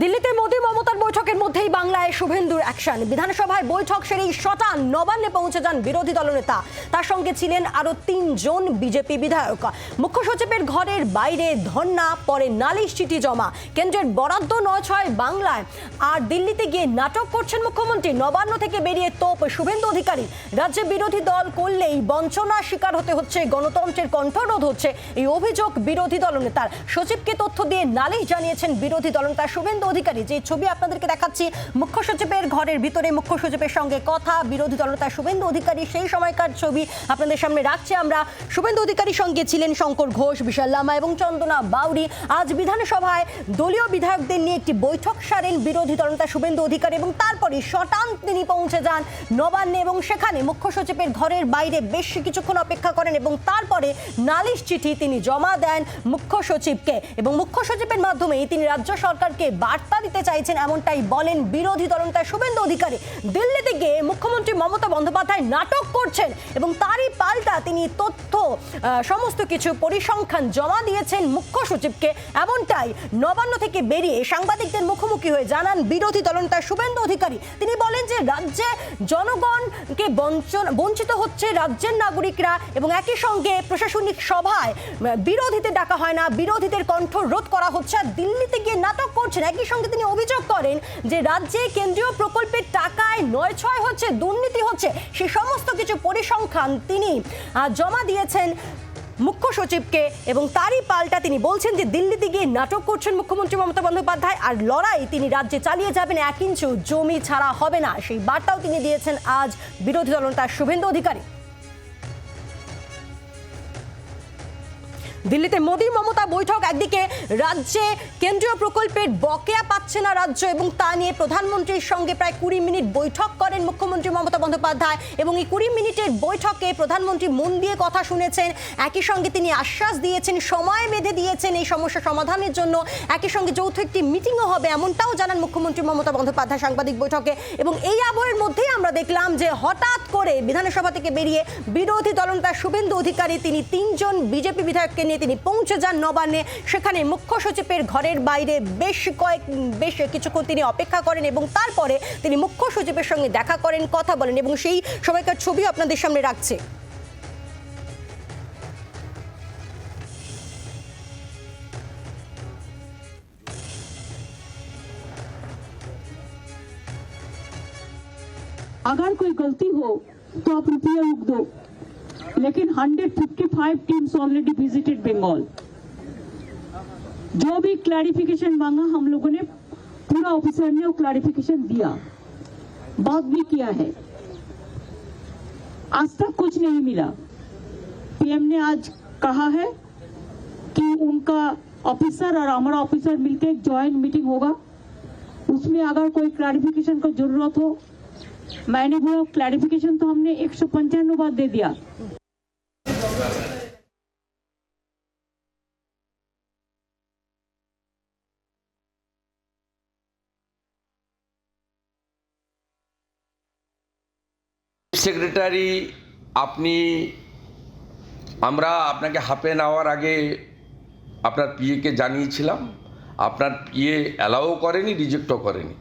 দিল্লিতে মোদী মমতার বৈঠকের মধ্যেই বাংলায় শুভেন্দুর অ্যাকশন বিধানসভায় বৈঠক সেরেই শটান নবান্নে পৌঁছে যান বিরোধী দলনেতা। তার সঙ্গে ছিলেন আরও তিনজন বিজেপি বিধায়ক। মুখ্য সচিবের ঘরের বাইরে ধর্না, পরে নালিশ চিঠি জমা। কেন্দ্রের বরাদ্দ নয় ছয় বাংলায়। আর দিল্লিতে গিয়ে নাটক করছেন মুখ্যমন্ত্রী। নবান্ন থেকে বেরিয়ে তোপ শুভেন্দু অধিকারী। রাজ্যে বিরোধী দল করলেই বঞ্চনার শিকার হতে হচ্ছে, গণতন্ত্রের কণ্ঠরোধ হচ্ছে এই অভিযোগ বিরোধী দলনেতার। সচিবকে তথ্য দিয়ে নালিশ জানিয়েছেন বিরোধী দলনেতা শুভেন্দু অধিকারী, যে ছবি আপনাদেরকে দেখাচ্ছি, মুখ্য সচিবের ঘরের ভিতরে মুখ্য সচিবের সঙ্গে কথা, বিরোধী দলনেতা শুভেন্দু অধিকারী সেই সময়কার ছবি আপনাদের সামনে রাখছি আমরা। শুভেন্দু অধিকারীর সঙ্গে ছিলেন শঙ্কর ঘোষ, বিশাল লামা এবং চন্দনা বাউরি আজ বিধানসভায় দলীয় বিধায়কদের নিয়ে একটি বৈঠক সারেন বিরোধী দলনেতা শুভেন্দু অধিকারী এবং তারপরে শটান তিনি পৌঁছে যান নবান্নে এবং সেখানে মুখ্য সচিবের ঘরের বাইরে বেশ কিছুক্ষণ অপেক্ষা করেন এবং তারপরে নালিশ চিঠি তিনি জমা দেন মুখ্য সচিবকে এবং মুখ্য সচিবের মাধ্যমেই তিনি রাজ্য সরকারকে বার্তা দিতে চাইছেন এমনটাই বলেন বিরোধী দলনেতা শুভেন্দু অধিকারী। দিল্লিতে গিয়ে মুখ্যমন্ত্রী মমতা বন্দ্যোপাধ্যায় নাটক করছেন এবং তারই পাল্টা তিনি তথ্য সমস্ত কিছু পরিসংখ্যান জমা দিয়েছেন মুখ্য সচিবকে। এমনটাই নবান্ন থেকে বেরিয়ে সাংবাদিকদের মুখোমুখি হয়ে জানান বিরোধী দলনেতা শুভেন্দু অধিকারী। তিনি বলেন যে রাজ্যে জনগণকে বঞ্চন, বঞ্চিত হচ্ছে রাজ্যের নাগরিকরা এবং একই সঙ্গে প্রশাসনিক সভায় বিরোধীদের ডাকা হয় না, বিরোধীদের কণ্ঠ রোধ করা হচ্ছে। আর দিল্লিতে গিয়ে নাটক করছেন একই সঙ্গে তিনি অভিযোগ করেন যে রাজ্যে কেন্দ্রীয় প্রকল্পের টাকায় নয় ছয় হচ্ছে দুর্নীতি হচ্ছে, সে সমস্ত কিছু পরিসংখ্যান তিনি জমা দিয়েছেন মুখ্য সচিবকে এবং তারই পাল্টা তিনি বলছেন যে দিল্লিতে গিয়ে নাটক করছেন মুখ্যমন্ত্রী মমতা বন্দ্যোপাধ্যায় আর লড়াই তিনি রাজ্যে চালিয়ে যাবেন, এক ইঞ্চু জমি ছাড়া হবে না। সেই বার্তাও তিনি দিয়েছেন আজ বিরোধী দলনেতা শুভেন্দু অধিকারী। দিল্লিতে মোদী মমতা বৈঠক, একদিকে রাজ্যে কেন্দ্রীয় প্রকল্পের বকেয়া পাচ্ছে না রাজ্য এবং তা নিয়ে প্রধানমন্ত্রীর সঙ্গে প্রায় কুড়ি মিনিট বৈঠক করেন মুখ্যমন্ত্রী মমতা বন্দ্যোপাধ্যায়। এবং এই কুড়ি মিনিটের বৈঠকে প্রধানমন্ত্রী মন দিয়ে কথা শুনেছেন। একই সঙ্গে তিনি আশ্বাস দিয়েছেন, সময় বেঁধে দিয়েছেন এই সমস্যা সমাধানের জন্য। একই সঙ্গে যৌথ একটি মিটিংও হবে, এমনটাও জানান মুখ্যমন্ত্রী মমতা বন্দ্যোপাধ্যায় সাংবাদিক বৈঠকে। এবং এই আবহের মধ্যেই আমরা দেখলাম যে হঠাৎ করে বিধানসভা থেকে বেরিয়ে বিরোধী দলনেতা শুভেন্দু অধিকারী, তিনি তিনজন বিজেপি বিধায়ককে নিয়ে তিনি পৌঁছে যান নবান্নে সেখানে মুখ্য সচিবের ঘরের বাইরে বেশ কয়েক বেশ কিছুক্ষণ তিনি অপেক্ষা করেন এবং তারপরে তিনি মুখ্য সচিবের সঙ্গে দেখা করেন কথা বলেন এবং সেই সময়কার ছবি আপনাদের সামনে রাখছে अगर कोई गलती हो तो आप रुपये रुक दो लेकिन 155 टीम्स ऑलरेडी विजिटेड बंगाल जो भी क्लैरिफिकेशन मांगा, हम लोगों ने पूरा ऑफिसर ने वो क्लैरिफिकेशन दिया। बात भी किया है। आज तक कुछ नहीं मिला। पीएम ने आज कहा है कि उनका ऑफिसर और हमारा ऑफिसर मिलकर एक ज्वाइंट मीटिंग होगा। उसमें अगर कोई क्लैरिफिकेशन का ज़रूरत हो मैंने वो क्लैरिफिकेशन तो हमने एक सौ पंचानवे बार दे दिया সেক্রেটারি আপনি আমরা আপনাকে হাফ এন আওয়ার আগে আপনার পিএকে জানিয়েছিলাম আপনার পিএ অ্যালাও করেনি রিজেক্টও করেনি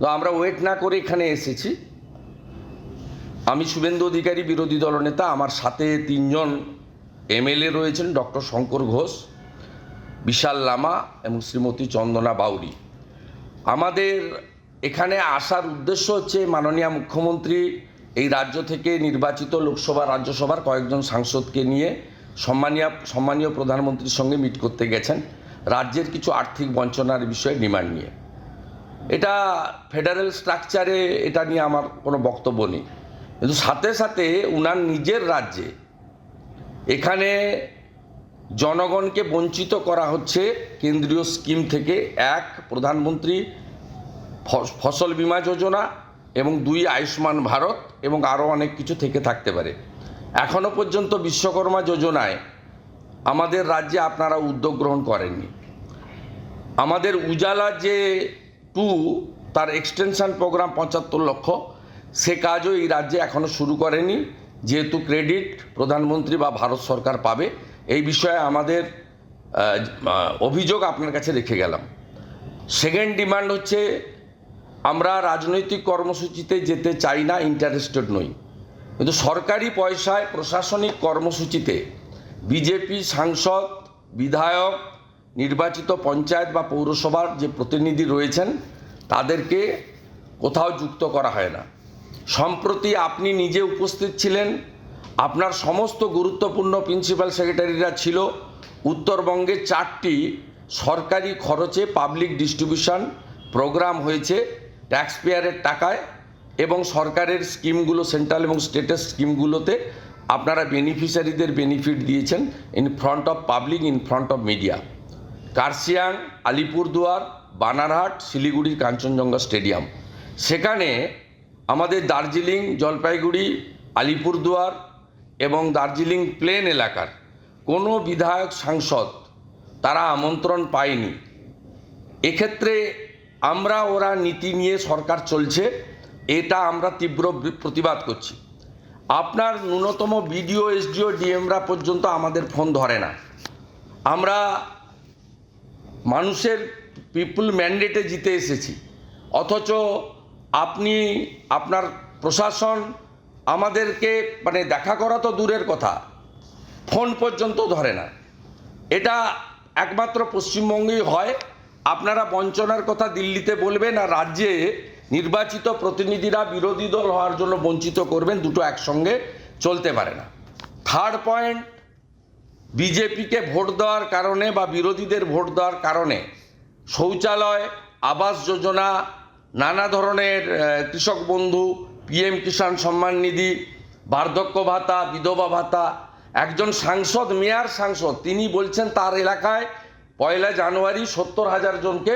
তো আমরা ওয়েট না করে এখানে এসেছি আমি শুভেন্দু অধিকারী বিরোধী দলনেতা আমার সাথে তিনজন এমএলএ রয়েছেন, ডক্টর শঙ্কর ঘোষ, বিশাল লামা এবং শ্রীমতী চন্দনা বাউরি। আমাদের এখানে আসার উদ্দেশ্য হচ্ছে মাননীয় মুখ্যমন্ত্রী এই রাজ্য থেকে নির্বাচিত লোকসভা, রাজ্যসভার কয়েকজন সাংসদকে নিয়ে সম্মানীয় সম্মানীয় প্রধানমন্ত্রীর সঙ্গে মিট করতে গেছেন। রাজ্যের কিছু আর্থিক বঞ্চনার বিষয়ে ডিমান্ড নিয়ে। এটা ফেডারেল স্ট্রাকচারে এটা নিয়ে আমার কোনো বক্তব্য নেই। কিন্তু সাথে সাথে উনার নিজের রাজ্যে এখানে জনগণকে বঞ্চিত করা হচ্ছে কেন্দ্রীয় স্কিম থেকে। এক, প্রধানমন্ত্রী ফসল বীমা যোজনা এবং দুই, আয়ুষ্মান ভারত এবং আরও অনেক কিছু থেকে থাকতে পারে। এখনও পর্যন্ত বিশ্বকর্মা যোজনায় আমাদের রাজ্যে আপনারা উদ্যোগ গ্রহণ করেননি। আমাদের উজালা যে টু, তার এক্সটেনশন প্রোগ্রাম পঁচাত্তর লক্ষ। সে কাজও এই রাজ্যে এখনও শুরু করেনি। যেহেতু ক্রেডিট প্রধানমন্ত্রী বা ভারত সরকার পাবে, এই বিষয়ে আমাদের অভিযোগ আপনার কাছে রেখে গেলাম। সেকেন্ড ডিমান্ড হচ্ছে, আমরা রাজনৈতিক কর্মসূচিতে যেতে চাই না ইন্টারেস্টেড নই। কিন্তু সরকারি পয়সায় প্রশাসনিক কর্মসূচিতে বিজেপি সাংসদ, বিধায়ক, নির্বাচিত পঞ্চায়েত বা পৌরসভার যে প্রতিনিধি রয়েছেন, তাদেরকে কোথাও যুক্ত করা হয় না। সম্প্রতি আপনি নিজে উপস্থিত ছিলেন, আপনার সমস্ত গুরুত্বপূর্ণ প্রিন্সিপাল সেক্রেটারিরা ছিল, উত্তরবঙ্গে চারটি সরকারি খরচে পাবলিক ডিস্ট্রিবিউশন প্রোগ্রাম হয়েছে ট্যাক্স পেয়ারের টাকায় এবং সরকারের স্কিমগুলো, সেন্ট্রাল এবং স্টেটের স্কিমগুলোতে আপনারা বেনিফিশিয়ারিদের বেনিফিট দিয়েছেন in front of public, in front of media. Kurseong, Alipurduar, Banarhat শিলিগুড়ির কাঞ্চনজঙ্ঘা স্টেডিয়াম। সেখানে আমাদের দার্জিলিং জলপাইগুড়ি, আলিপুরদুয়ার এবং দার্জিলিং প্লেন এলাকার কোনো বিধায়ক সাংসদ তারা আমন্ত্রণ পায়নি। এক্ষেত্রে আমরা ওরা নীতি নিয়ে সরকার চলছে, এটা আমরা তীব্র প্রতিবাদ করছি। আপনার ন্যূনতম বিডিও, এসডিও, ডিএমরা পর্যন্ত আমাদের ফোন ধরে না। আমরা মানুষের পিপুল ম্যান্ডেটে জিতে এসেছি। অথচ আপনি, আপনার প্রশাসন আমাদেরকে মানে দেখা করা তো দূরের কথা, ফোন পর্যন্ত ধরে না। এটা একমাত্র পশ্চিমবঙ্গেই হয়। আপনারা বঞ্চনার কথা দিল্লিতে বলবেন আর রাজ্যে নির্বাচিত প্রতিনিধিরা বিরোধী দল হওয়ার জন্য বঞ্চিত করবেন, দুটো একসঙ্গে চলতে পারে না। থার্ড পয়েন্ট বিজেপিকে ভোট দেওয়ার কারণে বা বিরোধীদের ভোট দেওয়ার কারণে শৌচালয়, আবাস যোজনা নানা ধরনের কৃষক বন্ধু পিএম কিষাণ সম্মান নিধি, বার্ধক্য ভাতা, বিধবা ভাতা, একজন সাংসদ, মেয়ার সাংসদ, তিনি বলছেন তার এলাকায় পয়লা জানুয়ারি সত্তর হাজার জনকে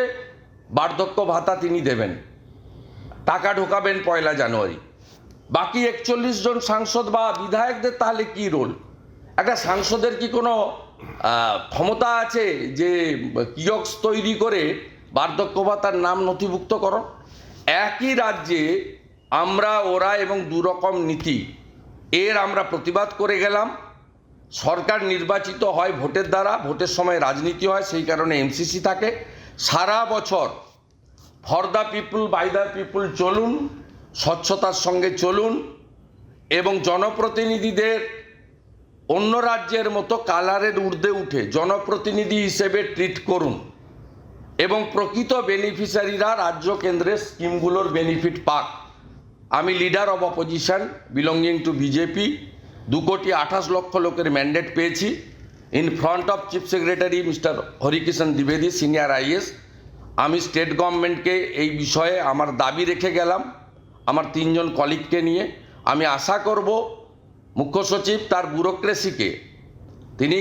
বার্ধক্য ভাতা তিনি দেবেন। টাকা ঢোকাবেন পয়লা জানুয়ারি। বাকি একচল্লিশ জন সাংসদ বা বিধায়কদের তাহলে কি রোল? একটা সাংসদের কি কোনো ক্ষমতা আছে যে কিয়ক্স তৈরি করে বার্ধক্য ভাতার নাম নথিভুক্ত করো? একই রাজ্যে আমরা, ওরা এবং দুরকম নীতি। এর আমরা প্রতিবাদ করে গেলাম। সরকার নির্বাচিত হয় ভোটের দ্বারা, ভোটের সময় রাজনীতি হয়, সেই কারণে এমসিসি থাকে। সারা বছর for the people by the people চলুন, স্বচ্ছতার সঙ্গে চলুন এবং জনপ্রতিনিধিদের অন্য রাজ্যের মতো কালারের ঊর্ধ্বে উঠে জনপ্রতিনিধি হিসেবে ট্রিট করুন। এবং প্রকৃত বেনিফিশিয়ারিরা রাজ্য কেন্দ্রের স্কিমগুলোর বেনিফিট পাক। আমি leader of opposition belonging to BJP দু কোটি আঠাশ লক্ষ লোকের ম্যান্ডেট পেয়েছি। In front of chief secretary mister Harikishan দ্বিবেদী senior IAS আমি স্টেট গভর্নমেন্টকে এই বিষয়ে আমার দাবি রেখে গেলাম, আমার তিনজন কলিগকে নিয়ে। আমি আশা করব মুখ্য সচিব তার ব্যুরোক্রেসিকে তিনি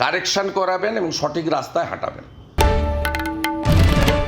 কারেকশন করাবেন এবং সঠিক রাস্তায় হাঁটাবেন।